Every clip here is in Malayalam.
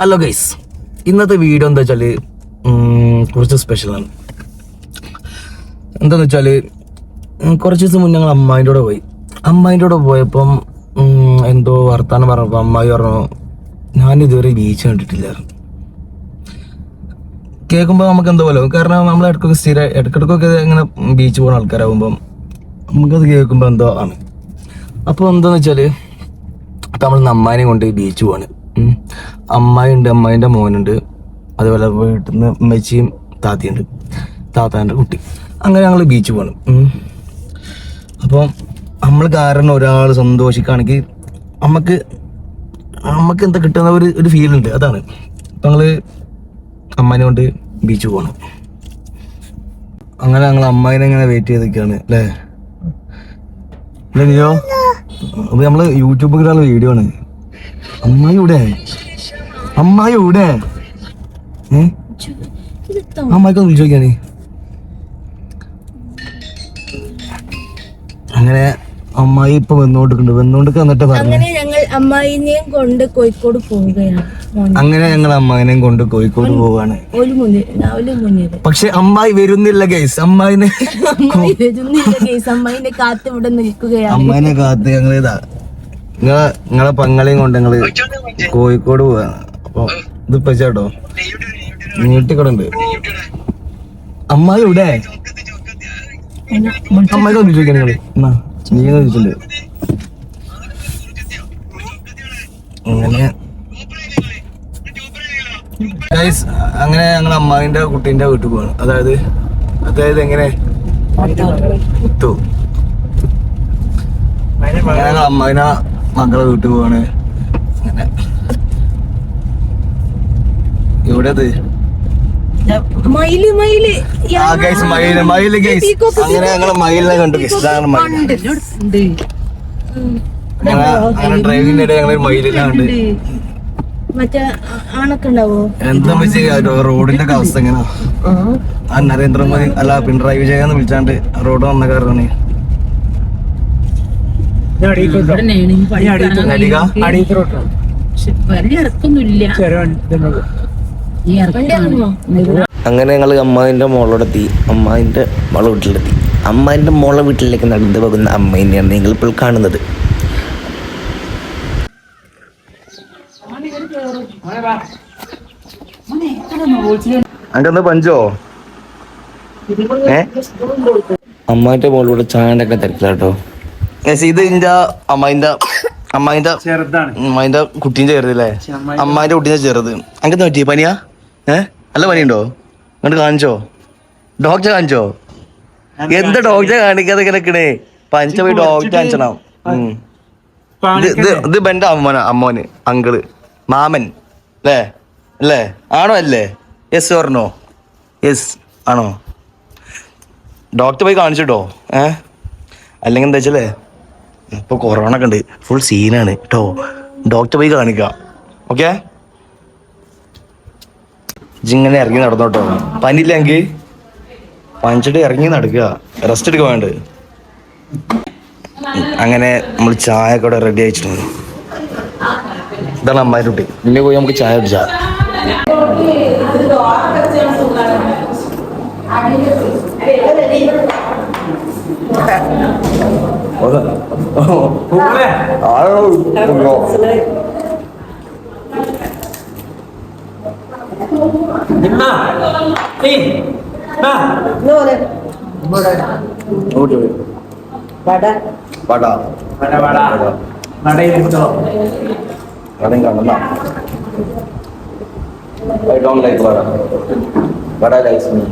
ഹലോ ഗൈസ് ഇന്നത്തെ വീഡിയോ എന്താ വെച്ചാൽ കുറച്ച് സ്പെഷ്യലാണ് എന്താന്ന് വെച്ചാൽ കുറച്ച് ദിവസം മുന്നേ ഞങ്ങൾ അമ്മായിന്റെ കൂടെ പോയി. അമ്മായിന്റെ കൂടെ പോയപ്പം എന്തോ വർത്താനം പറഞ്ഞപ്പോൾ അമ്മായി പറഞ്ഞു ഞാൻ ഇതുവരെ ബീച്ച് കണ്ടിട്ടില്ലായിരുന്നു. കേൾക്കുമ്പോൾ നമുക്ക് എന്തോ പോലെ കാരണം നമ്മൾ ഇടയ്ക്കൊക്കെ സ്ഥിര ഇടയ്ക്കിടയ്ക്കൊക്കെ ഇങ്ങനെ ബീച്ച് പോകുന്ന ആൾക്കാരാകുമ്പം നമുക്കത് കേൾക്കുമ്പോൾ എന്തോ ആണ്. അപ്പോൾ എന്താന്ന് വെച്ചാൽ നമ്മൾ അമ്മായിനെ കൊണ്ട് ബീച്ച് പോവാണ്. ഉം. അമ്മായി ഉണ്ട് അമ്മായിന്റെ മോനുണ്ട്. അതുപോലെ വീട്ടിൽ നിന്ന് അമ്മച്ചിയും താത്തയുണ്ട്. താത്താന്റെ കുട്ടി. അങ്ങനെ ഞങ്ങൾ ബീച്ച് പോകണം അപ്പോൾ നമ്മൾ കാരണം ഒരാൾ സന്തോഷിക്കുകയാണെങ്കിൽ നമുക്ക് നമുക്ക് എന്താ കിട്ടുന്ന ഒരു ഒരു ഫീൽ ഉണ്ട്. അതാണ്. അപ്പം ഞങ്ങൾ അമ്മേനെ കൊണ്ട് ബീച്ച് പോകണം അങ്ങനെ ഞങ്ങൾ അമ്മായിനെ ഇങ്ങനെ വെയിറ്റ് ചെയ്ത് നിൽക്കുകയാണ് അല്ലേ? അല്ലേ നീയോ? അപ്പൊ നമ്മൾ യൂട്യൂബിലുള്ള വീഡിയോ ആണ്. അമ്മായി ഇവിടെ അമ്മായി ഇവിടെ ഏ? അമ്മായിക്ക് ഒന്ന് വിളിച്ചു നോക്കിയാണേ. അങ്ങനെ അമ്മായി ഇപ്പൊ വന്നോണ്ടിട്ടുണ്ട് വന്നോണ്ട് എന്നിട്ട് പറഞ്ഞു. അങ്ങനെ ഞങ്ങൾ അമ്മായിനെയും കൊണ്ട് കോഴിക്കോട് പോവുകയാണ്. അങ്ങനെ ഞങ്ങൾ അമ്മായിനെയും കൊണ്ട് കോഴിക്കോട് പോവാണ് പക്ഷെ അമ്മായി വരുന്നില്ല ഗൈസ് അമ്മായിനെ കേസ് അമ്മായിനെ കാത്ത് ഇവിടെ നിൽക്കുകയാണ്. അമ്മായിനെ കാത്ത് ഞങ്ങൾ ഇതാ നിങ്ങളെ നിങ്ങളെ പങ്ങളെയും കൊണ്ട് നിങ്ങൾ കോഴിക്കോട് പോവാ. അപ്പൊ ഇത് പച്ചാട്ടോ നീട്ടിക്കടുണ്ട്. അമ്മായി ഇവിടെ അമ്മായി വിളിച്ചു നിങ്ങൾ? നീ വിളിച്ചിട്ടുണ്ട് അങ്ങനെ. അങ്ങനെ ഞങ്ങൾ അമ്മാവിന്റെ കുട്ടീന്റെ വീട്ടിൽ പോവാണ്. അതായത് അതായത് എങ്ങനെ? ഞങ്ങൾ അമ്മാവിനെ മക്കളെ വീട്ടിൽ പോവാണ്. അങ്ങനെ. എവിടെ അത് മയിൽ മയിൽ. ആ ഗൈസ് മയിൽ മയിൽ ഗൈസ് അങ്ങനെ മയിലിനെ കണ്ടു ഗൈസ് ഇതാണ് മയിൽ ഞങ്ങൾ അങ്ങനെ ഡ്രൈവിംഗിന്റെ ഇടയിൽ ഞങ്ങൾ മയിലിനെ കണ്ട്. മറ്റേ ആണൊക്കെ ഉണ്ടാവോ? എന്താ റോഡിന്റെ അവസ്ഥ എങ്ങനെ? ആ. നരേന്ദ്രമോദി അല്ല പിണറായി വിജയൻ വിളിച്ചാണ്ട് റോഡ് വന്ന കാരണം നടിക വലിയ ഇറക്കൊന്നുമില്ല വണ്ടി ഇറങ്ങുമോ അങ്ങനെ ഞങ്ങൾ അമ്മാവിന്റെ മോളോടെത്തി. അമ്മാവിന്റെ മോളെ വീട്ടിലെത്തി. അമ്മാവിന്റെ മോളെ വീട്ടിലേക്ക് നടന്നു പോകുന്ന അമ്മേനെയാണ് നിങ്ങൾ ഇപ്പോൾ കാണുന്നത് അങ്ങനെ പഞ്ചോ? ഏ? അമ്മായിന്റെ മോളോട് ചാണ്ടൊക്കെ തിരക്കിലാട്ടോ. ഇത് ഇന്റെ അമ്മായിന്റെ അമ്മായിന്റെ ചെറുതാണ്. അമ്മായിന്റെ കുട്ടീന്റെ ചെറുതല്ലേ? അമ്മായിന്റെ കുട്ടീന്റെ ചെറുത്. അങ്ങനെ പറ്റി പനിയാ? ഏ? നല്ല പനിയുണ്ടോ? എന്നിട്ട് കാണിച്ചോ. ഡോക്ടറെ കാണിച്ചോ? എന്താ ഡോക്ടറെ കാണിക്കാതെ കിടക്കണേ പനിച്ച പോയി ഡോക്ടറെ കാണിച്ചണം. ഇത് എന്റെ അമ്മോന അമ്മോന് അങ്കിൾ മാമൻ അല്ലേ? അല്ലേ? ആണോ അല്ലേ? യെസ് ഓർണോ യെസ് ആണോ? ഡോക്ടർ പോയി കാണിച്ചിട്ടോ? ഏ? അല്ലെങ്കിൽ എന്താ വെച്ചല്ലേ ഇപ്പൊ കൊറോണ ഒക്കെ ഉണ്ട് ഫുൾ സീനാണ് കേട്ടോ ഡോക്ടർ പോയി കാണിക്കുക ഓക്കെ ഇങ്ങനെ ഇറങ്ങി നടന്നോട്ടോ പനിയില്ലെങ്കിൽ പനിച്ചിട്ട് ഇറങ്ങി നടക്കുക റെസ്റ്റ് എടുക്കാൻ വേണ്ട. അങ്ങനെ നമ്മൾ ചായ ഒക്കെ ഇവിടെ റെഡി ആയിട്ടുണ്ട്. ഇതാണ് അമ്മായി കുട്ടി. പിന്നെ പോയി നമുക്ക് ചായ കുടിച്ചാ. Ôi giời. Hú lên. Đó. Ôi giời. Nimma. Tin. Ma. No đây. Nimma đây. No đây. Vada. Vada. Vada vada. Vada ini betul. Vada enggak mana. I don't like vada. Vada likes me.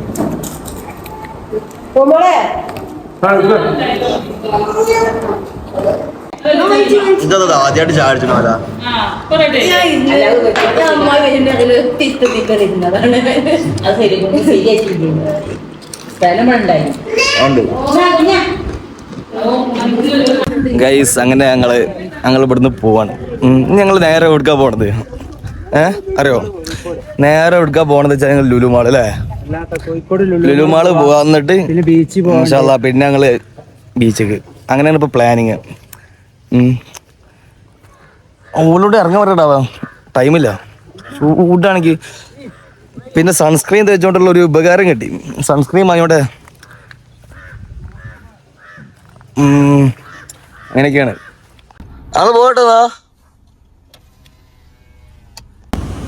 Pomole. കൊണ്ട് ശരിയാക്കിയില്ലേ? സ്ഥലം ഉണ്ടായി ഉണ്ട്. ഗൈസ് അങ്ങനെ ഞങ്ങൾ ഞങ്ങൾ ഇവിടുന്ന് പോവാണ്. ഞങ്ങൾ നേരെ എടുക്കാൻ പോണത്? ഏഹ് അറിയോ? നേരെ എടുക്കാൻ പോണത് വെച്ചാൽ ഞങ്ങൾ ലുലുമാൾ അല്ലേ? കോഴിക്കോട് ലുലുമാൾ പോവാ എന്നിട്ട് പിന്നെ ഞങ്ങൾ ബീച്ചിക്ക്. അങ്ങനെയാണ് ഇപ്പൊ പ്ലാനിങ് ഓലോട്ട് ഇറങ്ങാൻ പറയടാ ടൈമില്ല. ചൂടാണെങ്കിൽ പിന്നെ സൺസ്ക്രീൻ തേച്ചുകൊണ്ടുള്ള ഒരു ഉപകാരം കിട്ടി. സൺസ്ക്രീൻ വാങ്ങിയോട്ടെ അങ്ങനെയൊക്കെയാണ്. അത് പോട്ടതാ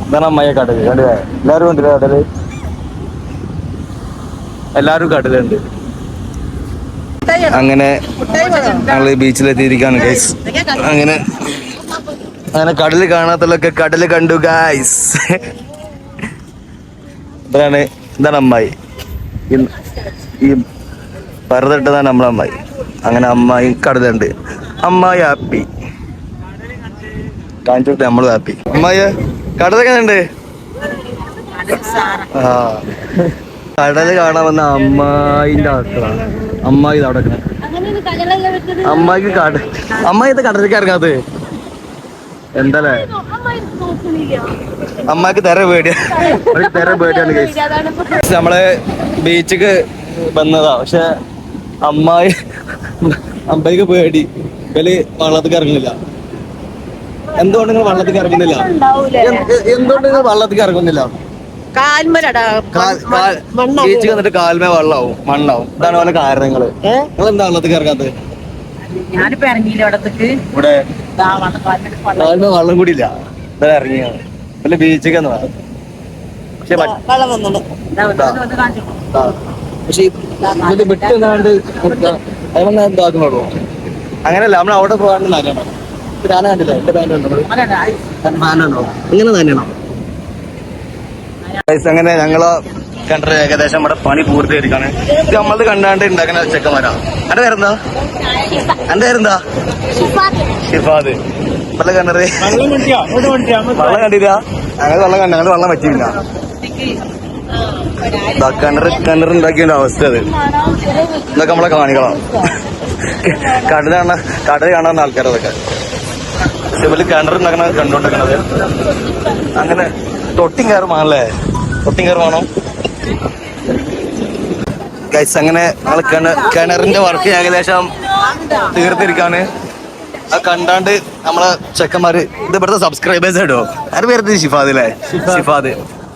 ഇതാണ് അമ്മയെ കാട്ടത് കണ്ടില്ലേ എല്ലാവരും കണ്ടില്ല കടൽ എല്ലാരും കടലുണ്ട്. അങ്ങനെ ഞങ്ങൾ ബീച്ചിലെത്തിയിരിക്കാണ് ഗൈസ് അങ്ങനെ അങ്ങനെ കടൽ കാണാത്തുള്ളൊക്കെ കടൽ കണ്ടു ഗൈസ് ഇതാണ് ഇതാണ് അമ്മായി. ഈ- പരതിട്ടതാണ് നമ്മളെ അമ്മായി. അങ്ങനെ അമ്മായി കടലുണ്ട്. അമ്മായി ഹാപ്പി കാണിച്ചു നമ്മൾ ഹാപ്പി അമ്മായി കടലൊക്കെ ഉണ്ട് ആ. കടൽ കാണാൻ വന്ന അമ്മായിന്റെ ആക്കളാണ് അമ്മായി അവിടെ. അമ്മായിക്ക് കട അമ്മായി ഇത് കടലേക്ക് ഇറങ്ങാത്തത് എന്തല്ലേ അമ്മയ്ക്ക് തെര പേടിയാ. അവർക്ക് തെര പേടിയാണ് നമ്മളെ ബീച്ചിക്ക് വന്നതാ. പക്ഷെ അമ്മായി അമ്മയ്ക്ക് പേടി. ഇവൽ വള്ളത്തേക്ക് ഇറങ്ങുന്നില്ല എന്തുകൊണ്ട് നിങ്ങൾ വള്ളത്തേക്ക് ഇറങ്ങുന്നില്ല എന്ത്- എന്തുകൊണ്ട് നിങ്ങൾ വള്ളത്തേക്ക് ഇറങ്ങുന്നില്ല ബീച്ചിൽ വന്നിട്ട് കാൽമേ വെള്ളാവും മണ്ണാവും. ഇതാണ് പല കാരണങ്ങൾ. നിങ്ങൾ എന്താ വള്ളത്തേക്ക് ഇറങ്ങാത്തത് ഞാനിപ്പോ ഇറങ്ങിയില്ല ഇവിടെ? കാൽമേ വെള്ളം കൂടി ഇല്ല ഇറങ്ങിയാണ് വല്ല ബീച്ചിക്ക് എന്ന് പറയാം പക്ഷെ ഇത് വിട്ട് എന്നാണ്ട് അതൊന്നും എന്താക്കുന്നുള്ളൂ നമ്മൾ അവിടെ പോകാണ്ട് നല്ലതാണ് ഞാൻ കണ്ടില്ല എന്റെ പാന്റ് ഇങ്ങനെ തന്നെയാണോ? അങ്ങനെ ഞങ്ങൾ കണ്ടത് ഏകദേശം നമ്മുടെ പണി പൂർത്തീകരിക്കാണ് ഇത് നമ്മളത് കണ്ടാണ്ട് ഉണ്ടാക്കുന്ന ചെക്കന്മാരാ. എന്റെ പേരെന്താ? എന്റെ പേരെന്താ? ഷിഫാദ്. വെള്ളം കണ്ടത്? വെള്ളം കണ്ടില്ല? ഞങ്ങൾ വെള്ളം കണ്ട ഞങ്ങൾ വെള്ളം പറ്റിയില്ല കിണറ് ഉണ്ടാക്കിയ അവസ്ഥ അത്. ഇതൊക്കെ നമ്മളെ കാണിക്കണം. കടൽ കാണാൻ കടൽ കാണാൻ ആൾക്കാരതൊക്കെ. ഇവർ കിണർ ഉണ്ടാക്കണ കണ്ടോണ്ടിരിക്കണത്. അങ്ങനെ തൊട്ടിയും കയറുമാണല്ലേ തൊട്ടിയും കയറുമാണോ ഗൈസ് അങ്ങനെ ഞങ്ങൾ കിണറിന്റെ വർക്ക് ഏകദേശം തീർത്തിരിക്കാണ്. അത് കണ്ടാണ്ട് നമ്മളെ ചെക്കന്മാര് ഇത് ഇവിടുത്തെ സബ്സ്ക്രൈബേഴ്സ് ഇടോ. ആര് പേര് ഷിഫാദ് അല്ലേ ഷിഫാദ്.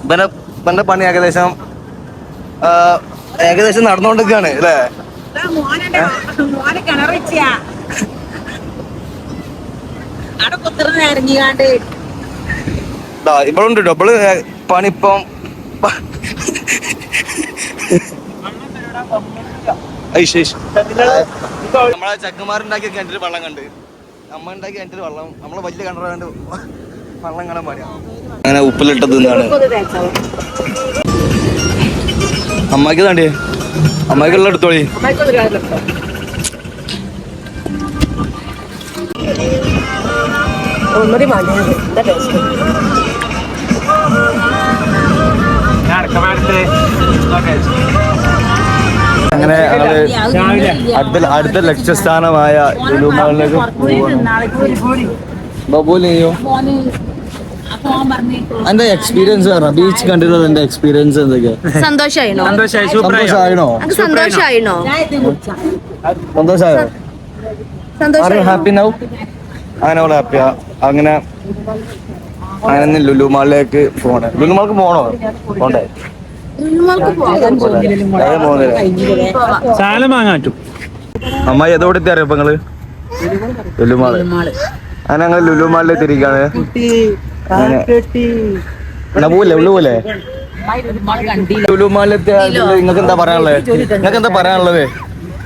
ഇവന്റെ ഇവന്റെ പണി ഏകദേശം ഏകദേശം നടന്നുകൊണ്ടിരിക്കാണ് അല്ലേ ഇവളുണ്ട് ഇവൾ പണി ഇപ്പം. നമ്മളെ ചക്കന്മാരുണ്ടാക്കിയ കിണറ്റിൽ വെള്ളം കണ്ട്. അമ്മ ഉണ്ടാക്കിയ കിണറ്റിൽ വെള്ളം നമ്മളെ വലിയ കിണറ കണ്ട് വെള്ളം കാണാൻ പാടിയ അങ്ങനെ ഉപ്പിലിട്ടത് എന്താണ് അമ്മയ്ക്ക് താണ്ടേ അമ്മക്കുള്ള എടുത്തോളി. ഒന്നുകൂടി മാറ്റി എന്താ ടേസ്റ്റ്? അങ്ങനെ അടുത്ത അടുത്ത ലക്ഷ്യസ്ഥാനമായ ലുലുമാളിലേക്ക് ബബുലിയോ എന്റെ എക്സ്പീരിയൻസ് പറഞ്ഞ? ബീച്ച് കണ്ടിട്ടുള്ള എന്റെ എക്സ്പീരിയൻസ് എന്തൊക്കെയാ? സന്തോഷായിണോ സന്തോഷായിണോ സന്തോഷായി? ഹാപ്പി നൗ അങ്ങനെ അവൾ ഹാപ്പിയാ അങ്ങനെ അങ്ങനെ ലുലുമാളിലേക്ക് ലുലു മാളിലേക്ക് പോണേ? ലുലു മാൾക്ക് പോണോ പോണ്ടേ. സാധനം വാങ്ങാൻ പറ്റും. അമ്മായി എതോടെ അറിയാം നിങ്ങൾ ലുലുമാൾ. അങ്ങനെ ഞങ്ങൾ ലുലു മാളിലേക്ക് തിരിക്കാണ് അങ്ങനെ. എന്നാ പോവില്ലേ ഉള്ളു പോലെ ലുലുമാലത്തെ ലുലു നിങ്ങൾക്ക് എന്താ പറയാനുള്ളത്? നിങ്ങൾക്ക് എന്താ പറയാനുള്ളത്?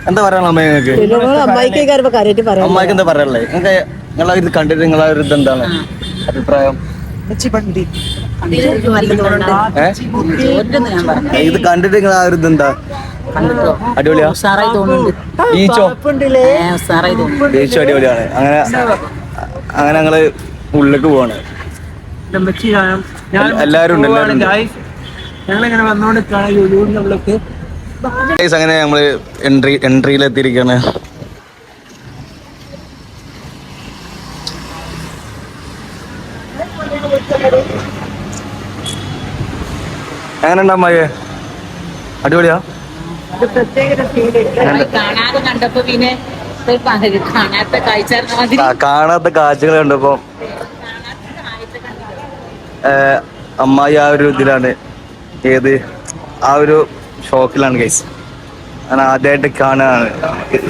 എന്താ പറയാനുള്ള അമ്മ നിങ്ങൾക്ക് അമ്മായിക്ക് എന്താ പറയാനുള്ളത്? നിങ്ങൾക്ക് നിങ്ങളെ ഇത് കണ്ടിട്ട് നിങ്ങളെ ഒരു ഇത് എന്താണ് അഭിപ്രായം? പറഞ്ഞു ഇത് കണ്ടിട്ട് നിങ്ങൾ ആ ഒരു ഇത് എന്താ കണ്ടിട്ടോ? അടിപൊളിയാ? ഉഷാറായി തോന്നുന്നുണ്ട്. ബീച്ചോ ഏ, ഉഷാറായി തോന്നുന്നു ബീച്ചും അടിപൊളിയാണ്. അങ്ങനെ അങ്ങനെ ഞങ്ങൾ ഉള്ളിലേക്ക് പോവാണ്. എല്ലാരും ഉണ്ട്. ഞങ്ങളിങ്ങനെ വന്നോണ്ട് അങ്ങനെ നമ്മൾ എൻട്രി എൻട്രിയിൽ എത്തിയിരിക്കാണ് എങ്ങനെ അമ്മായി? അടിപൊളിയാ? കാണാത്ത കാഴ്ചകൾ കണ്ടപ്പോ. അമ്മായി ആ ഒരു ഇതിലാണ്. ഏത്? ആ ഒരു ഷോക്കിലാണ് കേസ് ഞാൻ ആദ്യമായിട്ട് കാണാണ്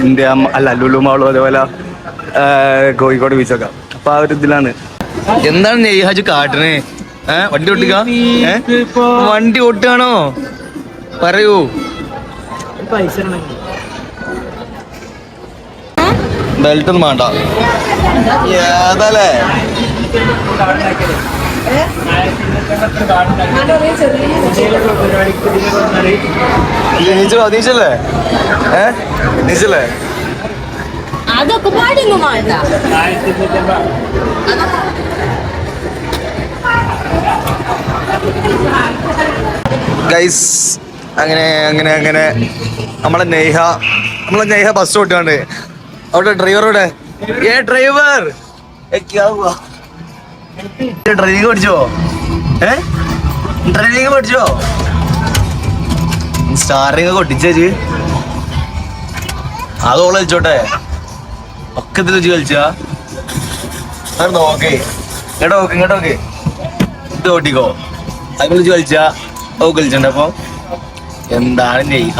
ഇന്ത്യ അല്ല ലുലു മാളും അതേപോലെ കോഴിക്കോട് ബീച്ചൊക്കെ അപ്പൊ ആ ഒരു ഇതിലാണ്. എന്താണ് നെയ്ഹാജ് കാട്ടണേ? ഏ? വണ്ടി ഓട്ടിക്ക? വണ്ടി ഓട്ടുകയാണോ? പറയൂ. ബെൽറ്റ് ഒന്നും വേണ്ട. ഏതല്ലേ? നീച്ചോ നീച്ചല്ലേ ഏ? നീച്ചല്ലേ അതൊക്കെ പാടിയൊന്നും വേണ്ട. ഗൈസ് അങ്ങനെ അങ്ങനെ അങ്ങനെ. നമ്മളെ നെയ്ഹ നമ്മളെ നെയ്ഹ ബസ് വിട്ടാണ്ട്. അവിടെ ഡ്രൈവറോടെ ഏ ഡ്രൈവർ ഡ്രൈവിംഗ് പഠിച്ചോ? ഏ? ഡ്രൈവിംഗ് പഠിച്ചോ? സ്റ്റാറിങ് കൊട്ടിച്ചേച്ച് അത് ഓൾ കളിച്ചോട്ടെ. ഒക്കെ ഇതിൽ വെച്ച് കളിച്ചാ? നോക്കേ. ഇങ്ങോട്ട് നോക്ക് ഇങ്ങോട്ട് നോക്ക്. ഇത് ഓട്ടിക്കോ. അത് വിളിച്ച് കളിച്ചാ? ഓ കളിച്ചിട്ടുണ്ട് അപ്പൊ? എന്താണ് നെയ്ഹ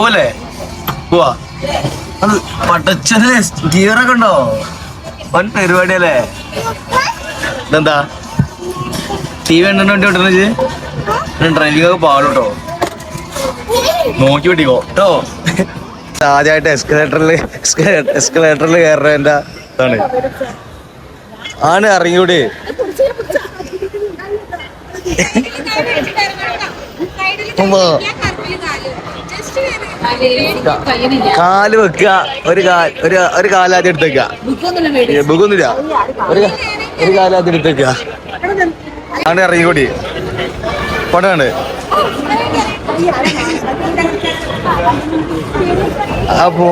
പോലെ പോവാ. അത് പട്ടച്ചന് ഗിയറൊക്കെ ഉണ്ടോ? വൻ പരിപാടിയല്ലേ? ഇതെന്താ? ടി വി എണ്ണ വണ്ടി വിട്ടു ഡ്രൈവിംഗ് ഒക്കെ പാടുട്ടോ നോക്കി വിട്ടിക്കോ. കേട്ടോ ആദ്യമായിട്ട് എസ്കലേറ്ററിൽ എസ്കലേറ്ററിൽ കയറുന്ന ഇതാണ്. ആണ് ഉമ്മാ. കാൽ വെക്ക ഒരു കാൽ ഒരു ഒരു കാലാദ്യം എടുത്തേക്ക ബുക്കൊന്നുമില്ല. ഒരു ഒരു കാലാദ്യം എടുത്തേക്ക അവിടെ ഇറങ്ങിക്കൂടി പടമാണ് അപ്പോ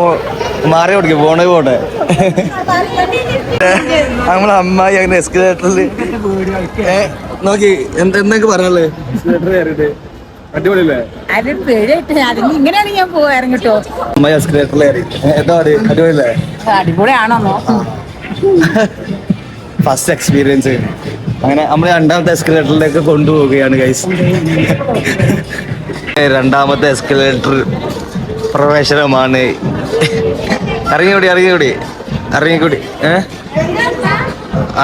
മാറി കൊടുക്കും പോണേ പോട്ടെ. നമ്മളെ അമ്മായി അങ്ങനെ എസ്കലേറ്ററിൽ നോക്കി എന്താ എന്തൊക്കെ പറയാനുള്ളത് അടിപൊളിയല്ലേ? ഇങ്ങനെയാണ് ഞാൻ അടിപൊളിയല്ലേ? അടിപൊളിയാണോ? ഫസ്റ്റ് എക്സ്പീരിയൻസ് അങ്ങനെ നമ്മൾ രണ്ടാമത്തെ എസ്കലേറ്ററിലേക്ക് കൊണ്ടുപോവുകയാണ് ഗൈസ് രണ്ടാമത്തെ എസ്കലേറ്റർ പ്രവേശനമാണ്. ഇറങ്ങിക്കൂടി ഇറങ്ങിക്കൂടി. ഇറങ്ങിക്കൂടി. ഏ?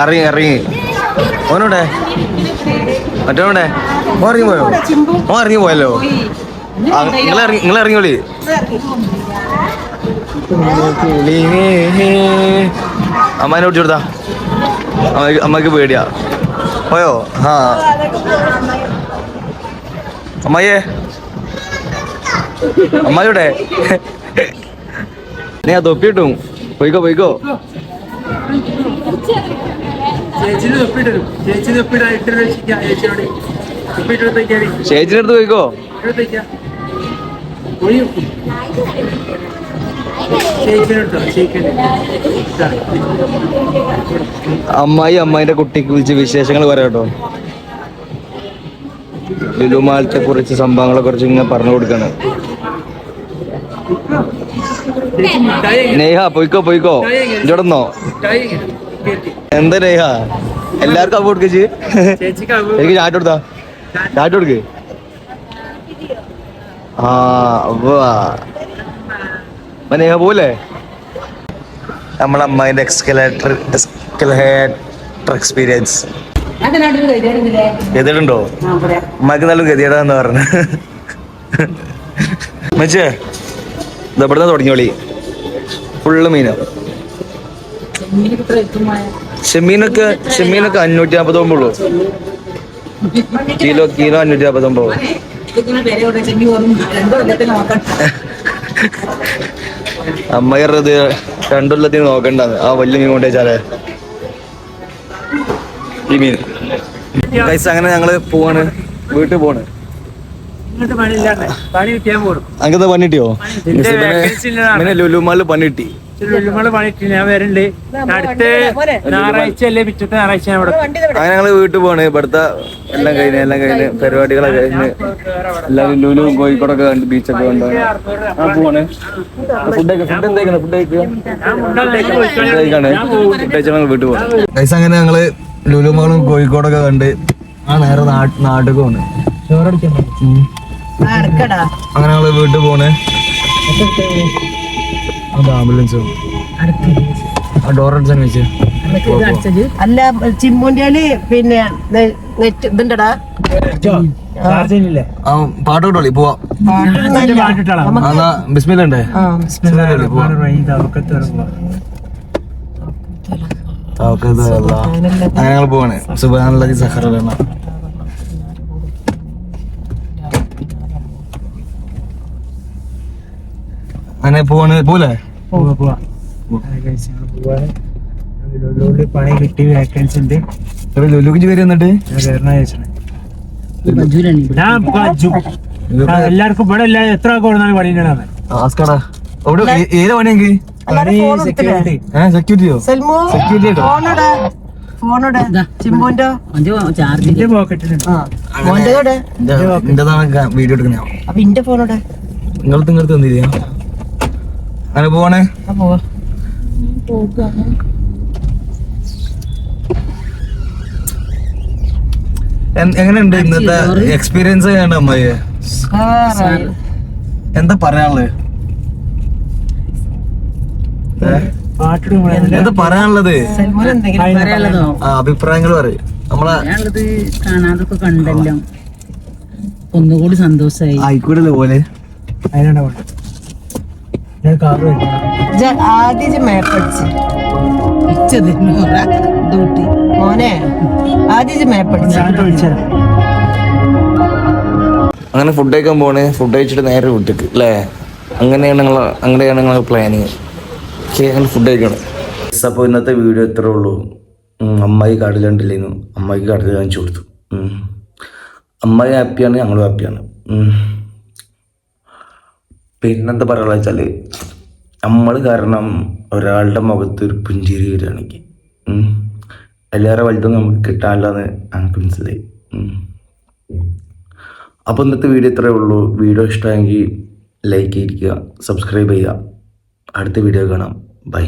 ഇറങ്ങി ഇറങ്ങി. ഓനോടെ മറ്റോടെ ഓ ഇറങ്ങി പോയോ ഓ ഇറങ്ങി പോയല്ലോ നിങ്ങൾ ഇറങ്ങി നിങ്ങൾ ഇറങ്ങിയോളി അമ്മാനെ ഓടിച്ചു കൊടുത്താ അമ്മയ്ക്ക് പേടിയാ. പോയോ? ആ. അമ്മയെ അമ്മായിയുടെ. നീ ആ തൊപ്പിയിട്ടും. പോയിക്കോ പോയിക്കോ. ചേച്ചിന് ഒപ്പിട്ടരും ചേച്ചിന് ഒപ്പിടാ ഇട്ട് ചേച്ചിയോട് ഒപ്പിട്ടെടുത്തേക്കാടി ചേച്ചിന്റെ അടുത്ത് പോയിക്കോ? എടുത്തേക്കാം അമ്മായി അമ്മായിന്റെ കുട്ടിക്ക് വിളിച്ച് വിശേഷങ്ങൾ പറയാട്ടോ കേട്ടോ. ലുലുമാലത്തെ കുറിച്ച് സംഭവങ്ങളെ കുറിച്ച് ഇങ്ങനെ പറഞ്ഞു കൊടുക്കാണ്? നേഹ പോയിക്കോ പോയിക്കോ. ഇവിടെന്നോ. എന്താ നേഹ എല്ലാവർക്കും അപ്പൊ കൊടുക്കേ എനിക്ക് ചാറ്റ് കൊടുത്താ. ചാറ്റ് കൊടുക്ക്. ആ വാ അപ്പൊ നേഹ പോലെ നമ്മളെ അമ്മായിന്റെ എക്സ്കലേറ്റർ എക്സ്കലേറ്റർ എക്സ്പീരിയൻസ് ഗതിയുണ്ടോ അമ്മയ്ക്ക് നല്ല ഗതിയടാന്ന് പറഞ്ഞു. മച്ചേ ഇതെവിടുന്ന തുടങ്ങിയോളി ഫുള്ള് മീനാ. മീനൊക്കെ ഇത്ര എത്തുമായ ചെമ്മീനൊക്കെ ചെമ്മീനൊക്കെ അഞ്ഞൂറ്റി നാൽപ്പത്തൊമ്പുള്ളൂ കിലോ കിലോ അഞ്ഞൂറ്റി കൊല്ലത്തിൽ നോക്കണ്ട അമ്മയറത് രണ്ടുള്ളത്തിന് നോക്കണ്ടാന്ന്. ആ വലിയ മീൻ കൊണ്ടുവച്ചാലേ. ഈ മീൻ. ഗൈസ് അങ്ങനെ ഞങ്ങൾ പോവാണ്. വീട്ടിൽ പോണ് അങ്ങനത്തെ പണി കിട്ടിയോ? പിന്നെ ലുലുമാലിൽ പണി കിട്ടി. വെള്ളുമൾ പണിട്ട് ഞാൻ വരണ്ട്. അടുത്ത ഞായറാഴ്ച അല്ലേ പിറ്റത്തെ ഞായറാഴ്ച ഞാൻ ഇവിടെ. അങ്ങനെ ഞങ്ങൾ വീട്ടിൽ പോണ് ഇവിടുത്തെ എല്ലാം കഴിഞ്ഞ് എല്ലാം കഴിഞ്ഞ് പരിപാടികളൊക്കെ കഴിഞ്ഞ്. എല്ലാവരും ലുലു കോഴിക്കോടൊക്കെ കണ്ട് ബീച്ചൊക്കെ കണ്ട്. ആ പോണേ ഫുഡ് ഫുഡ് എന്തേക്കണ ഫുഡ് കഴിക്കാണ്. ഫുഡ് കഴിച്ചാൽ വീട്ടിൽ പോകാം അങ്ങനെ ഞങ്ങൾ ലുലുമകളും കോഴിക്കോടൊക്കെ കണ്ട് ആ നേരെ നാട്ടിലേക്ക് പോണ്. അങ്ങനെ ഞങ്ങൾ വീട്ടിൽ പോണ്. ആംബുലൻസ് ആ ഡോർ അടിച്ചാൻ വെച്ച്. അല്ല ചിമ്മുന്റെ പിന്നെ നെറ്റ് ഇതുണ്ടടാ. പാട്ട് കിട്ടോളി പോവാ. ബിസ്മില്ല. അങ്ങനെ പോവാണ് സുബാനുള്ള സഹറ അങ്ങനെ പോവാണ്. പോലെ പോവാ പോവാ. ലുലുവിൽ പണി കിട്ടി വേക്കൻസി ഉണ്ട്. ലുലുക്ക് വരെ എന്നിട്ട്? എല്ലാവർക്കും ഇവിടെ എല്ലാ എത്ര ആൾക്ക് കൊടുത്താലും പണി ഉണ്ടാണ് ആസ്കടാ. അവിടെ ഏത് പണിയെങ്കിൽ സെക്യൂരിറ്റി സെക്യൂരിറ്റിയോ സെൽമു സെക്യൂരിറ്റി വീഡിയോ എടുക്കുന്ന? അപ്പൊ ഇന്റെ ഫോണോടെ നിങ്ങൾ നിങ്ങൾക്ക് തന്നില്ല? അങ്ങനെ പോവാണേ? എങ്ങനെയുണ്ട് ഇന്നത്തെ എക്സ്പീരിയൻസ് ആണ് അമ്മായി? എന്താ പറയാനുള്ളത്? എന്താ പറയാനുള്ളത്? അഭിപ്രായങ്ങൾ പറയും. നമ്മളെ ഞാനുള്ളത് കാണാതൊക്കെ കണ്ടല്ലോ. ഒന്നുകൂടി സന്തോഷായി. ആയിക്കൂടെ പോലെ? അതിനാണ് ഞാൻ കാറ് ആദ്യം മോനെ ആദ്യം അങ്ങനെ ഫുഡ് കഴിക്കാൻ പോണേ. ഫുഡ് കഴിച്ചിട്ട് നേരെ വീട്ടിക്ക് അല്ലേ അങ്ങനെയാണ് ഞങ്ങൾ അങ്ങനെയാണ് ഞങ്ങൾ പ്ലാനിങ് ഓക്കെ അങ്ങനെ ഫുഡ് കഴിക്കണം. അപ്പോൾ ഇന്നത്തെ വീഡിയോ ഇത്രേ ഉള്ളൂ. ഉം, അമ്മായി കടൽ കണ്ടില്ലേന്നു അമ്മായിക്ക് കടൽ കാണിച്ചു കൊടുത്തു. അമ്മായി ഹാപ്പിയാണ് ഞങ്ങളും ഹാപ്പിയാണ് പിന്നെന്താ പറയുക വെച്ചാൽ നമ്മൾ കാരണം ഒരാളുടെ മുഖത്ത് ഒരു പുഞ്ചിരി വരികയാണെങ്കിൽ എല്ലാവരുടെ വലുതും നമുക്ക് കിട്ടാനില്ലെന്ന് നമുക്ക് മനസ്സിലായി. അപ്പോൾ ഇന്നത്തെ വീഡിയോ ഇത്രയേ ഉള്ളൂ. വീഡിയോ ഇഷ്ടമെങ്കിൽ ലൈക്ക് ചെയ്തിരിക്കുക സബ്സ്ക്രൈബ് ചെയ്യുക. അടുത്ത വീഡിയോ കാണാം. ബൈ